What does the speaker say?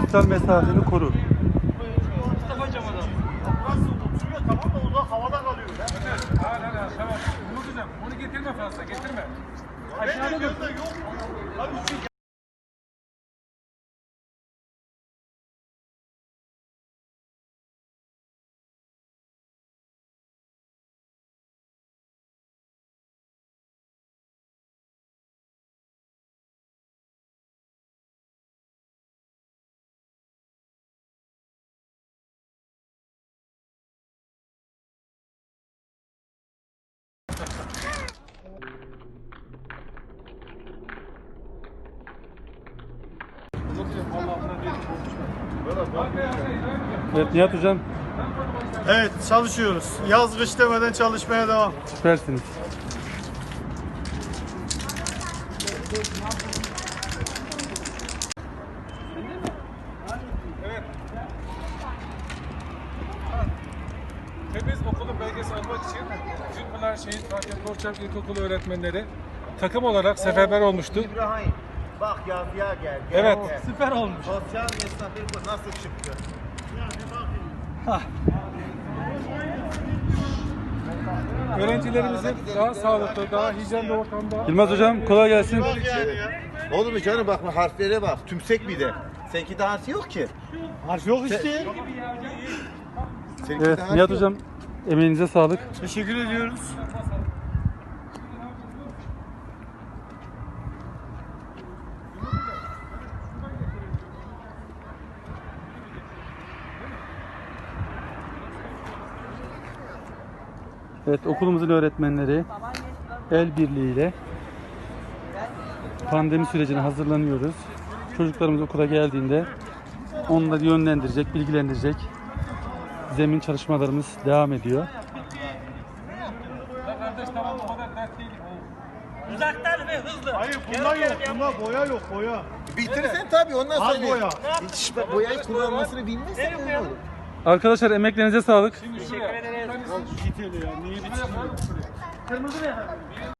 sosyal mesafeni koru. Mustafa Cem adam. Nasıl oturuyor tamam da o havada kalıyor. Evet. Ha ha ha tamam. Bunu güzel. Bunu getirme fazla getirme. Aşağıda yok. Abi Evet Nihat Hocam Evet çalışıyoruz. Yaz kış demeden çalışmaya devam. süpersiniz. Temiz okulun belgesi almak için Zülpınar Şehit Fatih Korçak İlkokulu öğretmenleri takım olarak seferber olmuştu. İbrahim bak yazıya gel. gel Evet. gel. Süper olmuş. Sosyal mesafe bu nasıl çıktı? Öğrencilerimizin daha sağlıklı, daha hijyenli ortamda Yılmaz Hocam kolay gelsin. Bak yani ya. Olur mu canım bak harflere bak. Tümsek bir de. Seninki de harfi yok ki. Harf yok işte. Seninki Evet de harfi Nihat yok. Hocam emeğinize sağlık. Teşekkür ediyoruz. Evet okulumuzun öğretmenleri el birliğiyle pandemi sürecine hazırlanıyoruz. Çocuklarımız okula geldiğinde onları yönlendirecek, bilgilendirecek zemin çalışmalarımız devam ediyor. kardeş tamam o kadar dert değil. Uzaktan ve hızlı. Hayır bunlar yok. Bunlar boya yok boya. Bitirsen tabii ondan Az sonra. boya. Hiç boyayı kullanmasını bilmezsen ne olur? Arkadaşlar emeklerinize sağlık. Şimdi şuraya. Git hele ya. Niye bitirmiyor? Kırmızı mı efendim?